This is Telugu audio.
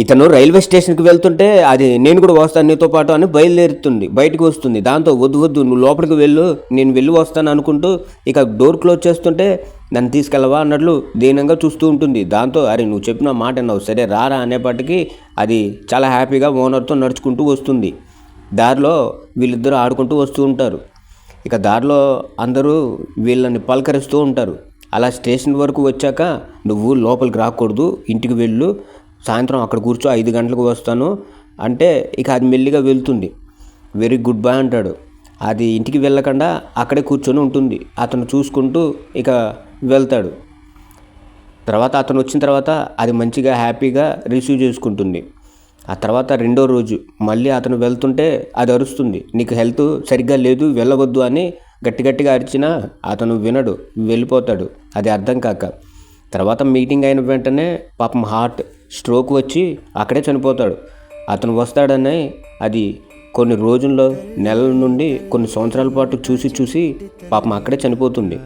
ఇతను రైల్వే స్టేషన్కి వెళ్తుంటే అది నేను కూడా వస్తాను నీతో పాటు అని బయలుదేరుతుంది బయటకు వస్తుంది. దాంతో వద్దు వద్దు నువ్వు లోపలికి వెళ్ళు నేను వెళ్ళి వస్తాను అనుకుంటూ ఇక డోర్ క్లోజ్ చేస్తుంటే నన్ను తీసుకెళ్ళవా అన్నట్లు దీనంగా చూస్తూ ఉంటుంది. దాంతో అరే నువ్వు చెప్పిన మాట అన్నావు సరే రారా అనేపాటికి అది చాలా హ్యాపీగా ఓనర్తో నడుచుకుంటూ వస్తుంది. దారిలో వీళ్ళిద్దరూ ఆడుకుంటూ వస్తూ ఉంటారు. ఇక దారిలో అందరూ వీళ్ళని పలకరిస్తూ ఉంటారు. అలా స్టేషన్ వరకు వచ్చాక నువ్వు లోపలికి రాకూడదు ఇంటికి వెళ్ళు సాయంత్రం అక్కడ కూర్చో ఐదు గంటలకు వస్తాను. అంటే ఇక అది మెల్లిగా వెళ్తుంది. వెరీ గుడ్ బాయ్ అంటాడు. అది ఇంటికి వెళ్ళకుండా అక్కడే కూర్చొని ఉంటుంది. అతను చూసుకుంటూ ఇక వెళ్తాడు. తర్వాత అతను వచ్చిన తర్వాత అది మంచిగా హ్యాపీగా రిసీవ్ చేసుకుంటుంది. ఆ తర్వాత రెండో రోజు మళ్ళీ అతను వెళ్తుంటే అది అరుస్తుంది. నీకు హెల్త్ సరిగ్గా లేదు వెళ్ళవద్దు అని గట్టి గట్టిగా అరిచినా అతను వినడు వెళ్ళిపోతాడు. అది అర్థం కాక. తర్వాత మీటింగ్ అయిన వెంటనే పాపం హార్ట్ స్ట్రోక్ వచ్చి అక్కడే చనిపోతాడు. అతను వస్తాడనే అది కొన్ని రోజుల్లో నెలల నుండి కొన్ని సంవత్సరాల పాటు చూసి చూసి పాపం అక్కడే చనిపోతుంది